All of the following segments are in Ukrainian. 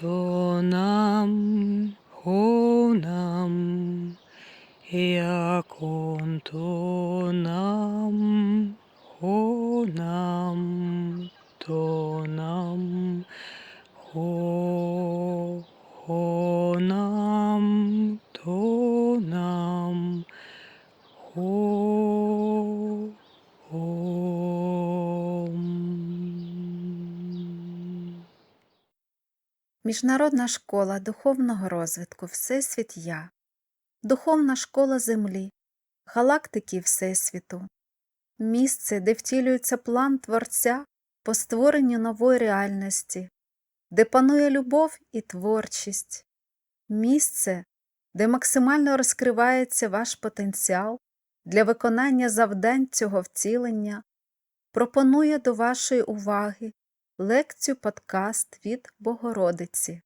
то нам, о нам, як он то нам, о нам, то нам, о, о нам, то нам, о, ом. Міжнародна школа духовного розвитку Всесвіт Я, Духовна школа Землі, галактики Всесвіту, місце, де втілюється план Творця по створенню нової реальності, де панує любов і творчість, місце, де максимально розкривається ваш потенціал для виконання завдань цього втілення, пропонує до вашої уваги лекцію подкаст від Богородиці.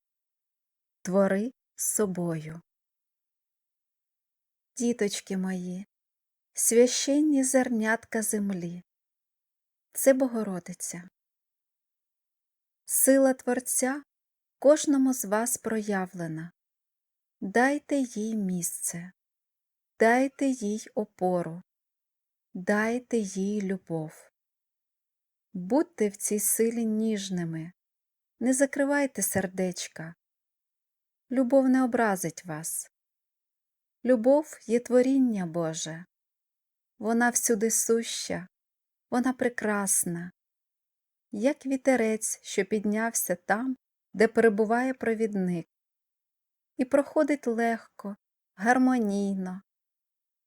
Твори з собою. Діточки мої, священні зернятка землі. Це Богородиця. Сила Творця кожному з вас проявлена. Дайте їй місце, дайте їй опору, дайте їй любов. Будьте в цій силі ніжними, не закривайте сердечка. Любов не образить вас. Любов є творіння Боже. Вона всюди суща, вона прекрасна, як вітерець, що піднявся там, де перебуває провідник, і проходить легко, гармонійно.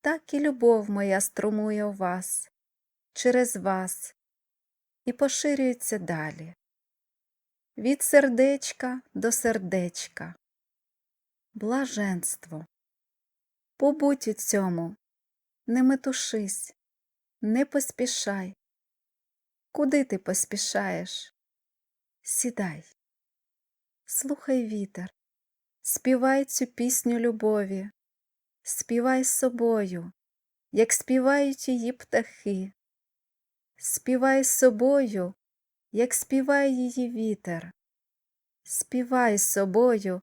Так і любов моя струмує у вас, через вас, і поширюється далі. Від сердечка до сердечка. Блаженство. Побудь у цьому, не метушись, не поспішай. Куди ти поспішаєш? Сідай, слухай вітер, співай цю пісню любові, співай з собою, як співають її птахи. Співай з собою, як співає її вітер. Співай з собою,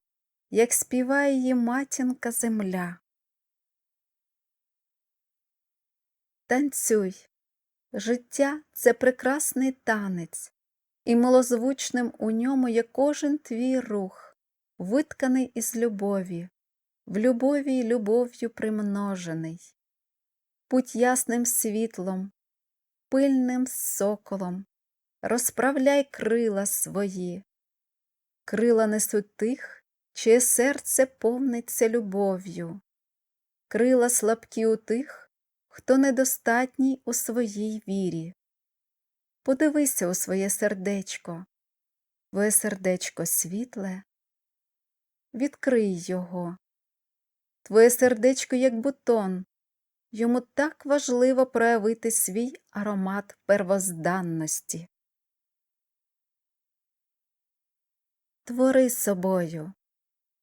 як співає її матінка земля. Танцюй. Життя це прекрасний танець, і милозвучним у ньому є кожен твій рух, витканий із любові, в любові й любов'ю примножений. Будь ясним світлом, пильним соколом, розправляй крила свої. Крила несуть тих, чиє серце повниться любов'ю, крила слабкі у тих, хто недостатній у своїй вірі. Подивися у своє сердечко, твоє сердечко світле, відкрий його. Твоє сердечко, як бутон, йому так важливо проявити свій аромат первозданності. Твори собою,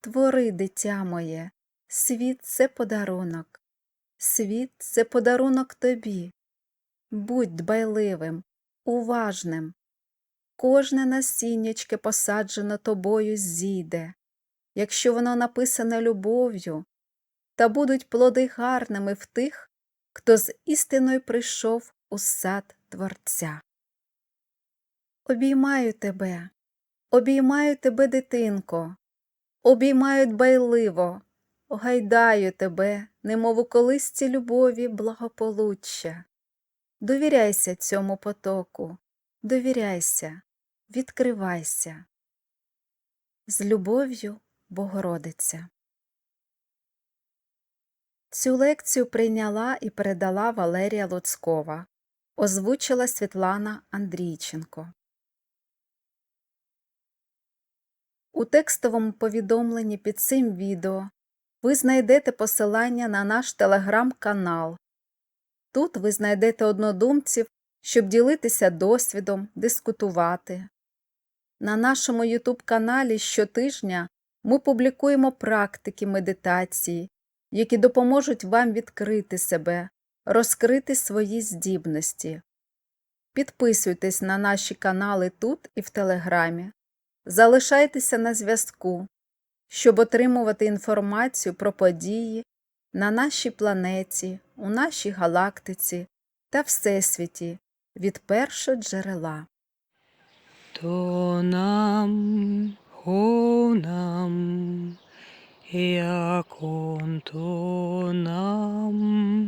твори, дитя моє, світ це подарунок, світ це подарунок тобі. Будь дбайливим, уважним. Кожне насіннячке посаджено тобою зійде, якщо воно написане любов'ю, та будуть плоди гарними в тих, хто з істиною прийшов у сад Творця. Обіймаю тебе, обіймаю тебе, дитинко, обіймаю дбайливо, огайдаю тебе, немов у колисці любові благополуччя. Довіряйся цьому потоку, довіряйся, відкривайся. З любов'ю Богородиця. Цю лекцію прийняла і передала Валерія Луцкова, озвучила Світлана Андрійченко. У текстовому повідомленні під цим відео ви знайдете посилання на наш телеграм-канал. Тут ви знайдете однодумців, щоб ділитися досвідом, дискутувати. На нашому YouTube каналі щотижня ми публікуємо практики медитації, які допоможуть вам відкрити себе, розкрити свої здібності. Підписуйтесь на наші канали тут і в Телеграмі. Залишайтеся на зв'язку, щоб отримувати інформацію про події на нашій планеті, у нашій галактиці та Всесвіті від першого джерела. то нам, хо нам, як он нам.